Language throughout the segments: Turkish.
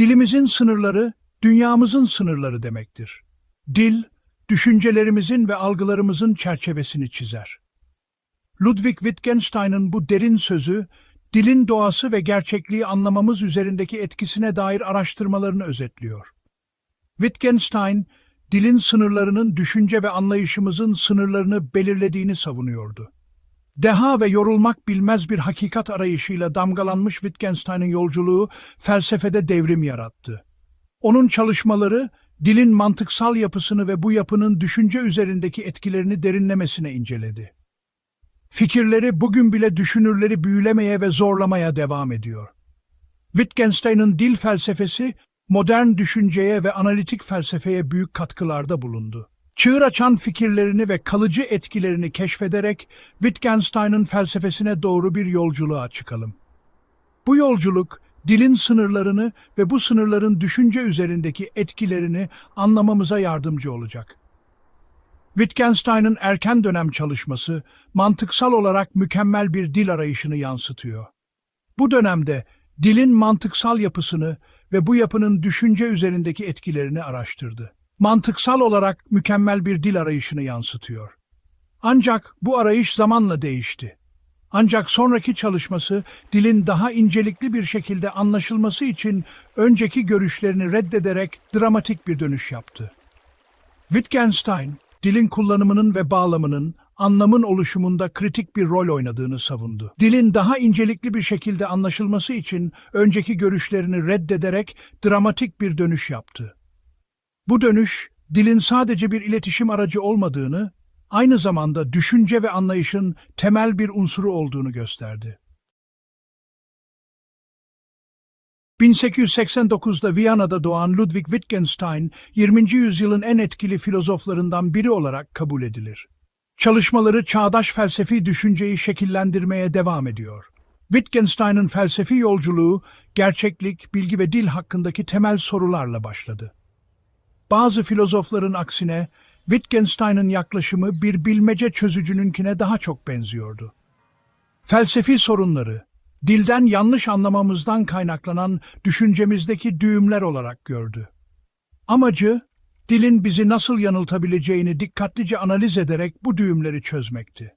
Dilimizin sınırları, dünyamızın sınırları demektir. Dil, düşüncelerimizin ve algılarımızın çerçevesini çizer. Ludwig Wittgenstein'ın bu derin sözü, dilin doğası ve gerçekliği anlamamız üzerindeki etkisine dair araştırmalarını özetliyor. Wittgenstein, dilin sınırlarının düşünce ve anlayışımızın sınırlarını belirlediğini savunuyordu. Deha ve yorulmak bilmez bir hakikat arayışıyla damgalanmış Wittgenstein'ın yolculuğu felsefede devrim yarattı. Onun çalışmaları, dilin mantıksal yapısını ve bu yapının düşünce üzerindeki etkilerini derinlemesine inceledi. Fikirleri bugün bile düşünürleri büyülemeye ve zorlamaya devam ediyor. Wittgenstein'ın dil felsefesi, modern düşünceye ve analitik felsefeye büyük katkılarda bulundu. Çığır açan fikirlerini ve kalıcı etkilerini keşfederek Wittgenstein'ın felsefesine doğru bir yolculuğa çıkalım. Bu yolculuk, dilin sınırlarını ve bu sınırların düşünce üzerindeki etkilerini anlamamıza yardımcı olacak. Wittgenstein'ın erken dönem çalışması, mantıksal olarak mükemmel bir dil arayışını yansıtıyor. Bu dönemde dilin mantıksal yapısını ve bu yapının düşünce üzerindeki etkilerini araştırdı. Mantıksal olarak mükemmel bir dil arayışını yansıtıyor. Ancak bu arayış zamanla değişti. Ancak sonraki çalışması dilin daha incelikli bir şekilde anlaşılması için önceki görüşlerini reddederek dramatik bir dönüş yaptı. Wittgenstein, dilin kullanımının ve bağlamının, anlamın oluşumunda kritik bir rol oynadığını savundu. Dilin daha incelikli bir şekilde anlaşılması için önceki görüşlerini reddederek dramatik bir dönüş yaptı. Bu dönüş, dilin sadece bir iletişim aracı olmadığını, aynı zamanda düşünce ve anlayışın temel bir unsuru olduğunu gösterdi. 1889'da Viyana'da doğan Ludwig Wittgenstein, 20. yüzyılın en etkili filozoflarından biri olarak kabul edilir. Çalışmaları çağdaş felsefi düşünceyi şekillendirmeye devam ediyor. Wittgenstein'ın felsefi yolculuğu, gerçeklik, bilgi ve dil hakkındaki temel sorularla başladı. Bazı filozofların aksine, Wittgenstein'ın yaklaşımı bir bilmece çözücününkine daha çok benziyordu. Felsefi sorunları, dilden yanlış anlamamızdan kaynaklanan düşüncemizdeki düğümler olarak gördü. Amacı, dilin bizi nasıl yanıltabileceğini dikkatlice analiz ederek bu düğümleri çözmekti.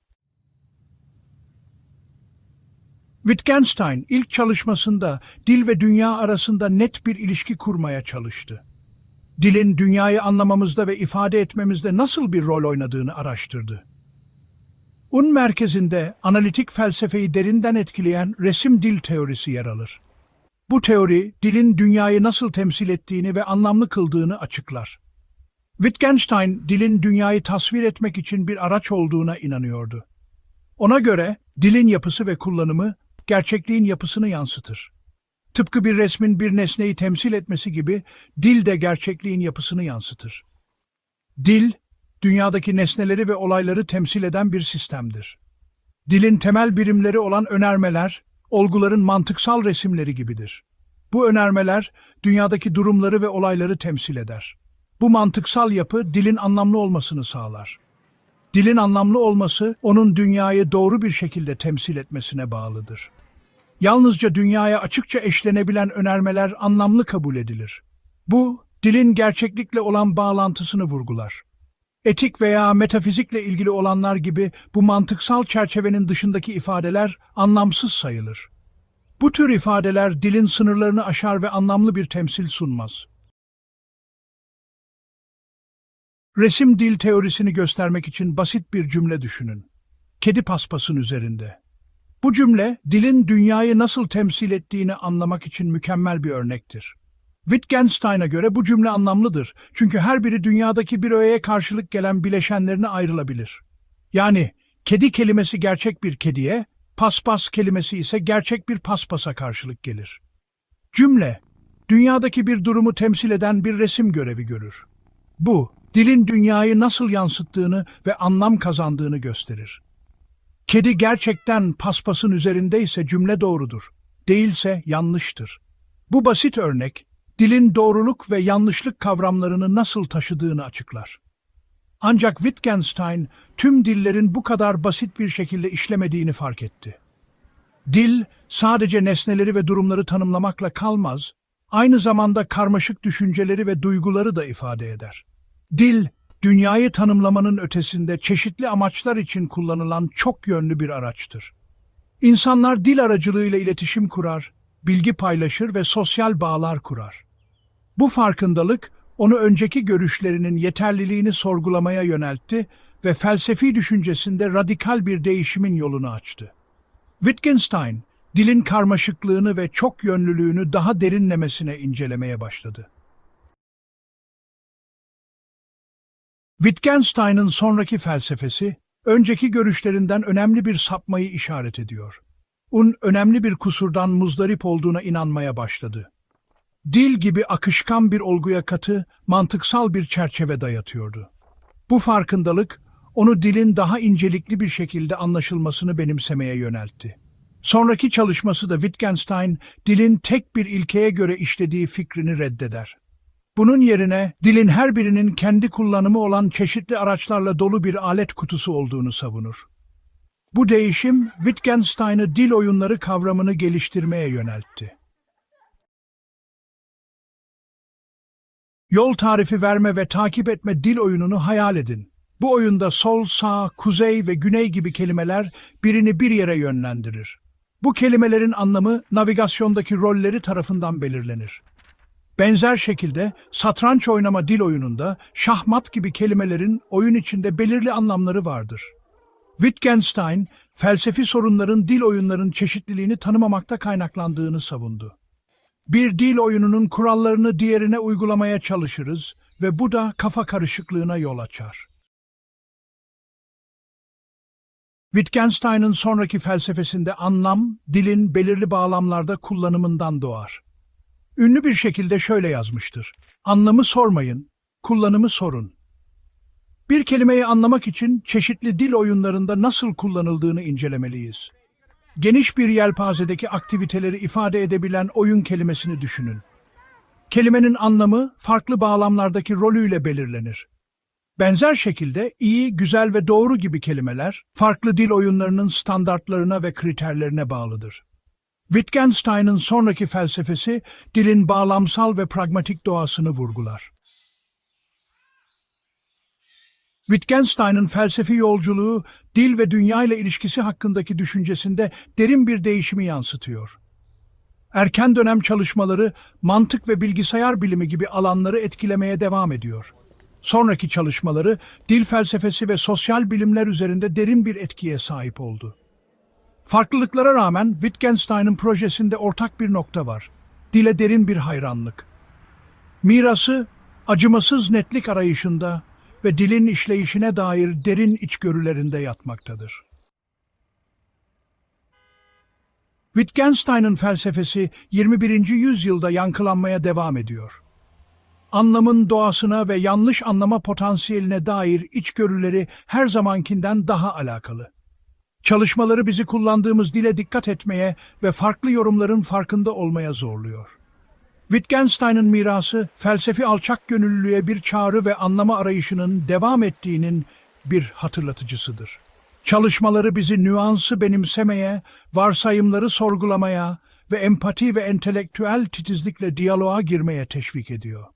Wittgenstein ilk çalışmasında dil ve dünya arasında net bir ilişki kurmaya çalıştı. Dilin dünyayı anlamamızda ve ifade etmemizde nasıl bir rol oynadığını araştırdı. Un merkezinde analitik felsefeyi derinden etkileyen resim dil teorisi yer alır. Bu teori, dilin dünyayı nasıl temsil ettiğini ve anlamlı kıldığını açıklar. Wittgenstein, dilin dünyayı tasvir etmek için bir araç olduğuna inanıyordu. Ona göre, dilin yapısı ve kullanımı, gerçekliğin yapısını yansıtır. Tıpkı bir resmin bir nesneyi temsil etmesi gibi, dil de gerçekliğin yapısını yansıtır. Dil, dünyadaki nesneleri ve olayları temsil eden bir sistemdir. Dilin temel birimleri olan önermeler, olguların mantıksal resimleri gibidir. Bu önermeler, dünyadaki durumları ve olayları temsil eder. Bu mantıksal yapı, dilin anlamlı olmasını sağlar. Dilin anlamlı olması, onun dünyayı doğru bir şekilde temsil etmesine bağlıdır. Yalnızca dünyaya açıkça eşlenebilen önermeler anlamlı kabul edilir. Bu, dilin gerçeklikle olan bağlantısını vurgular. Etik veya metafizikle ilgili olanlar gibi bu mantıksal çerçevenin dışındaki ifadeler anlamsız sayılır. Bu tür ifadeler dilin sınırlarını aşar ve anlamlı bir temsil sunmaz. Resim dil teorisini göstermek için basit bir cümle düşünün. Kedi paspasın üzerinde. Bu cümle, dilin dünyayı nasıl temsil ettiğini anlamak için mükemmel bir örnektir. Wittgenstein'a göre bu cümle anlamlıdır. Çünkü her biri dünyadaki bir öğeye karşılık gelen bileşenlerine ayrılabilir. Yani kedi kelimesi gerçek bir kediye, paspas kelimesi ise gerçek bir paspasa karşılık gelir. Cümle, dünyadaki bir durumu temsil eden bir resim görevi görür. Bu, dilin dünyayı nasıl yansıttığını ve anlam kazandığını gösterir. Kedi gerçekten paspasın üzerindeyse cümle doğrudur, değilse yanlıştır. Bu basit örnek, dilin doğruluk ve yanlışlık kavramlarını nasıl taşıdığını açıklar. Ancak Wittgenstein tüm dillerin bu kadar basit bir şekilde işlemediğini fark etti. Dil sadece nesneleri ve durumları tanımlamakla kalmaz, aynı zamanda karmaşık düşünceleri ve duyguları da ifade eder. Dil, dünyayı tanımlamanın ötesinde çeşitli amaçlar için kullanılan çok yönlü bir araçtır. İnsanlar dil aracılığıyla iletişim kurar, bilgi paylaşır ve sosyal bağlar kurar. Bu farkındalık, onu önceki görüşlerinin yeterliliğini sorgulamaya yöneltti ve felsefi düşüncesinde radikal bir değişimin yolunu açtı. Wittgenstein, dilin karmaşıklığını ve çok yönlülüğünü daha derinlemesine incelemeye başladı. Wittgenstein'ın sonraki felsefesi, önceki görüşlerinden önemli bir sapmayı işaret ediyor. Un önemli bir kusurdan muzdarip olduğuna inanmaya başladı. Dil gibi akışkan bir olguya katı, mantıksal bir çerçeve dayatıyordu. Bu farkındalık, onu dilin daha incelikli bir şekilde anlaşılmasını benimsemeye yöneltti. Sonraki çalışması da Wittgenstein, dilin tek bir ilkeye göre işlediği fikrini reddeder. Bunun yerine dilin her birinin kendi kullanımı olan çeşitli araçlarla dolu bir alet kutusu olduğunu savunur. Bu değişim Wittgenstein'ı dil oyunları kavramını geliştirmeye yöneltti. Yol tarifi verme ve takip etme dil oyununu hayal edin. Bu oyunda sol, sağ, kuzey ve güney gibi kelimeler birini bir yere yönlendirir. Bu kelimelerin anlamı navigasyondaki rolleri tarafından belirlenir. Benzer şekilde satranç oynama dil oyununda şahmat gibi kelimelerin oyun içinde belirli anlamları vardır. Wittgenstein, felsefi sorunların dil oyunların çeşitliliğini tanımamakta kaynaklandığını savundu. Bir dil oyununun kurallarını diğerine uygulamaya çalışırız ve bu da kafa karışıklığına yol açar. Wittgenstein'ın sonraki felsefesinde anlam, dilin belirli bağlamlarda kullanımından doğar. Ünlü bir şekilde şöyle yazmıştır. Anlamı sormayın, kullanımı sorun. Bir kelimeyi anlamak için çeşitli dil oyunlarında nasıl kullanıldığını incelemeliyiz. Geniş bir yelpazedeki aktiviteleri ifade edebilen oyun kelimesini düşünün. Kelimenin anlamı farklı bağlamlardaki rolüyle belirlenir. Benzer şekilde iyi, güzel ve doğru gibi kelimeler farklı dil oyunlarının standartlarına ve kriterlerine bağlıdır. Wittgenstein'ın sonraki felsefesi dilin bağlamsal ve pragmatik doğasını vurgular. Wittgenstein'ın felsefi yolculuğu dil ve dünya ile ilişkisi hakkındaki düşüncesinde derin bir değişimi yansıtıyor. Erken dönem çalışmaları mantık ve bilgisayar bilimi gibi alanları etkilemeye devam ediyor. Sonraki çalışmaları dil felsefesi ve sosyal bilimler üzerinde derin bir etkiye sahip oldu. Farklılıklara rağmen Wittgenstein'ın projesinde ortak bir nokta var. Dile derin bir hayranlık. Mirası acımasız netlik arayışında ve dilin işleyişine dair derin içgörülerinde yatmaktadır. Wittgenstein'ın felsefesi 21. yüzyılda yankılanmaya devam ediyor. Anlamın doğasına ve yanlış anlama potansiyeline dair içgörüleri her zamankinden daha alakalı. Çalışmaları bizi kullandığımız dile dikkat etmeye ve farklı yorumların farkında olmaya zorluyor. Wittgenstein'ın mirası, felsefi alçak gönüllülüğe bir çağrı ve anlama arayışının devam ettiğinin bir hatırlatıcısıdır. Çalışmaları bizi nüansı benimsemeye, varsayımları sorgulamaya ve empati ve entelektüel titizlikle diyaloğa girmeye teşvik ediyor.